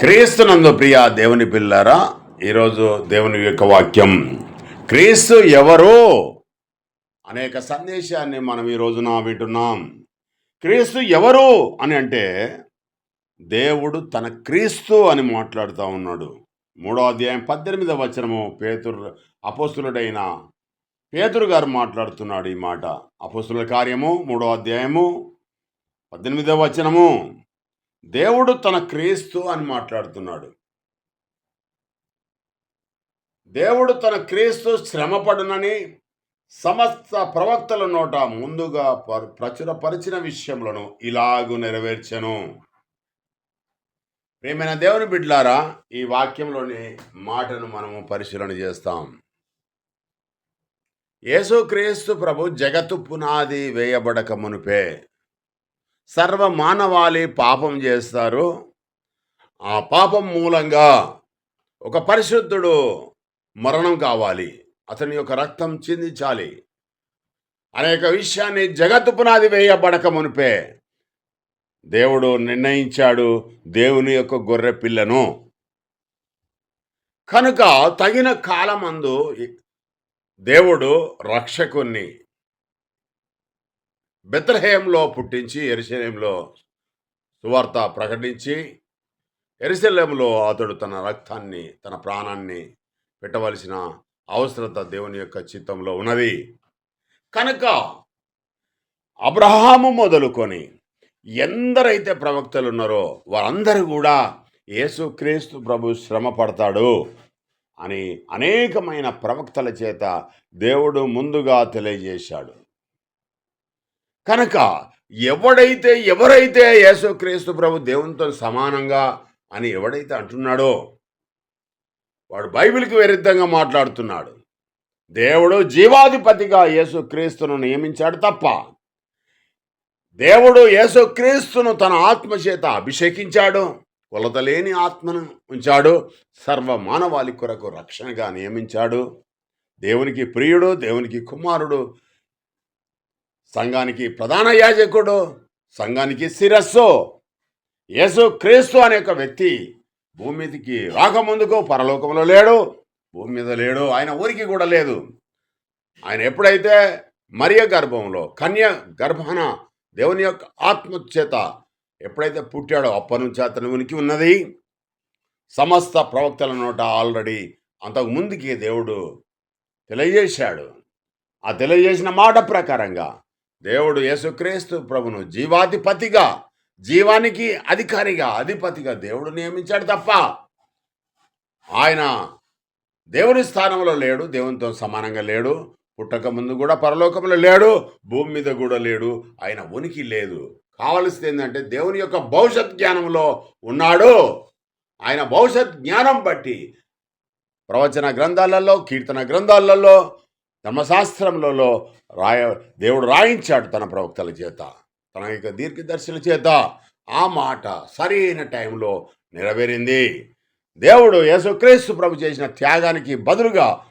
క్రీస్తునందు ప్రియ దేవుని పిల్లారా ఈరోజు దేవుని యొక్క వాక్యం. క్రీస్తు ఎవరు అనేక సందేశాన్ని మనం ఈ రోజున వింటున్నాం. క్రీస్తు ఎవరు అని అంటే దేవుడు తన క్రీస్తు అని మాట్లాడుతూ ఉన్నాడు. మూడో అధ్యాయం పద్దెనిమిదవ వచనము పేతురు అపోస్తులుడైన పేతురు గారు మాట్లాడుతున్నాడు ఈ మాట. అపోస్తుల కార్యము మూడో అధ్యాయము పద్దెనిమిదవ వచనము. దేవుడు తన క్రీస్తు అని మాట్లాడుతున్నాడు. దేవుడు తన క్రీస్తు శ్రమపడునని సమస్త ప్రవక్తల నోట ముందుగా ప్రచురపరిచిన విషయంలోను ఇలాగు నెరవేర్చెను. ప్రేమైన దేవుని బిడ్లారా ఈ వాక్యంలోని మాటను మనము పరిశీలన చేస్తాం. యేసుక్రీస్తు ప్రభు జగత్తు పునాది వేయబడక మునుపే సర్వ మానవాళి పాపం చేస్తారు. ఆ పాపం మూలంగా ఒక పరిశుద్ధుడు మరణం కావాలి. అతని యొక్క రక్తం చిందించాలి. అనేక విషయాన్ని జగత్తు పునాది వేయబడక మునిపే దేవుడు నిర్ణయించాడు దేవుని యొక్క గొర్రె పిల్లను. కనుక తగిన కాలమందు దేవుడు రక్షకుణ్ణి బెత్రహేయంలో పుట్టించి ఎరుసలేంలో సువార్త ప్రకటించి ఎరుసలేంలో అతడు తన రక్తాన్ని తన ప్రాణాన్ని పెట్టవలసిన అవసరత దేవుని యొక్క చిత్తంలో ఉన్నది. కనుక అబ్రహాము మొదలుకొని ఎందరైతే ప్రవక్తలు ఉన్నారో వారందరూ కూడా యేసుక్రీస్తు ప్రభు శ్రమ పడతాడు అని అనేకమైన ప్రవక్తల చేత దేవుడు ముందుగా తెలియజేశాడు. కనుక ఎవడైతే ఎవరైతే యేసుక్రీస్తు ప్రభు దేవునితో సమానంగా అని ఎవడైతే అంటున్నాడో వాడు బైబిల్కి విరుద్ధంగా మాట్లాడుతున్నాడు. దేవుడు జీవాధిపతిగా యేసుక్రీస్తును నియమించాడు తప్ప దేవుడు యేసుక్రీస్తును తన ఆత్మ చేత అభిషేకించాడు కొలతలేని ఆత్మను ఉంచాడు సర్వ మానవాళి కొరకు రక్షణగా నియమించాడు. దేవునికి ప్రియుడు దేవునికి కుమారుడు సంఘానికి ప్రధాన యాజకుడు సంఘానికి శిరస్సు. యేసు క్రీస్తు అనే ఒక వ్యక్తి భూమి మీదకి రాకముందుకు పరలోకంలో లేడు భూమి మీద లేడు ఆయన ఊరికి కూడా లేదు. ఆయన ఎప్పుడైతే మరియ గర్భంలో కన్య గర్భాన దేవుని యొక్క ఆత్మచేత ఎప్పుడైతే పుట్టాడో అప్పటి నుంచి అతని ఉనికి ఉన్నది. సమస్త ప్రవక్తల నోట ఆల్రెడీ అంతకు ముందుకి దేవుడు తెలియజేశాడు. ఆ తెలియజేసిన మాట ప్రకారంగా దేవుడు యేసుక్రీస్తు ప్రభును జీవాధిపతిగా జీవానికి అధికారిగా అధిపతిగా దేవుడు నియమించాడు తప్ప ఆయన దేవుని స్థానంలో లేడు దేవునితో సమానంగా లేడు పుట్టక ముందు కూడా పరలోకంలో లేడు భూమి మీద కూడా లేడు ఆయన ఉనికి లేదు. కావలసింది ఏంటంటే దేవుని యొక్క భవిష్యత్ జ్ఞానంలో ఉన్నాడు. ఆయన భవిష్యత్ జ్ఞానం బట్టి ప్రవచన గ్రంథాలలో కీర్తన గ్రంథాలలో ధర్మశాస్త్రములలో రాయ దేవుడు రాయించాడు తన ప్రవక్తల చేత తన యొక్క దీర్ఘదర్శుల చేత. ఆ మాట సరైన టైంలో నెరవేరింది. దేవుడు యేసుక్రీస్తు ప్రభు చేసిన త్యాగానికి బదులుగా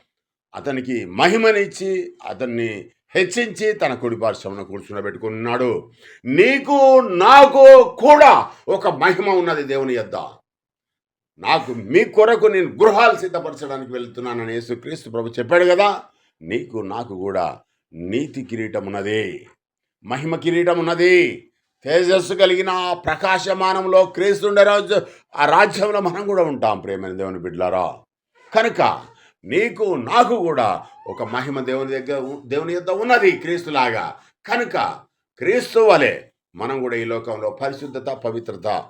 అతనికి మహిమనిచ్చి అతన్ని హెచ్చించి తన కుడి పార్శ్వమున కూర్చుండబెట్టుకున్నాడు నీకు నాకు కూడా ఒక మహిమ ఉన్నది దేవుని యొద్ద. నాకు మీ కొరకు నేను గృహాలు సిద్ధపరచడానికి వెళ్తున్నానని యేసుక్రీస్తు ప్రభు చెప్పాడు కదా. నీకు నాకు కూడా నీతి కిరీటం ఉన్నది మహిమ కిరీటం ఉన్నది తేజస్సు కలిగిన ఆ ప్రకాశమానంలో క్రీస్తుండే రాజు ఆ రాజ్యంలో మనం కూడా ఉంటాం ప్రేమైన దేవుని బిడ్డలారా. కనుక నీకు నాకు కూడా ఒక మహిమ దేవుని దగ్గర ఉ- దేవుని యొక్క ఉన్నది క్రీస్తులాగా. కనుక క్రీస్తు వలె మనం కూడా ఈ లోకంలో పరిశుద్ధత పవిత్రత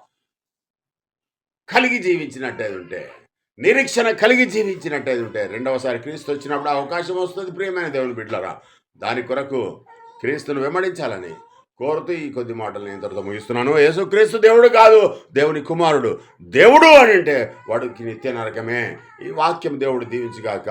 కలిగి జీవించినట్టేది ఉంటే నిరీక్షణ కలిగి జీవించినట్టయితే ఉంటే రెండవసారి క్రీస్తు వచ్చినప్పుడు అవకాశం వస్తుంది. ప్రియమైన దేవుని బిడ్డలరా దాని కొరకు క్రీస్తును వెంబడించాలని కోరుతూ ఈ కొద్ది మాటలు నేను తర్వాత ముగిస్తున్నాను. యేసుక్రీస్తు దేవుడు కాదు దేవుని కుమారుడు. దేవుడు అని అంటే వాడికి నిత్య నరకమే. ఈ వాక్యం దేవుడు దీవించుగాక.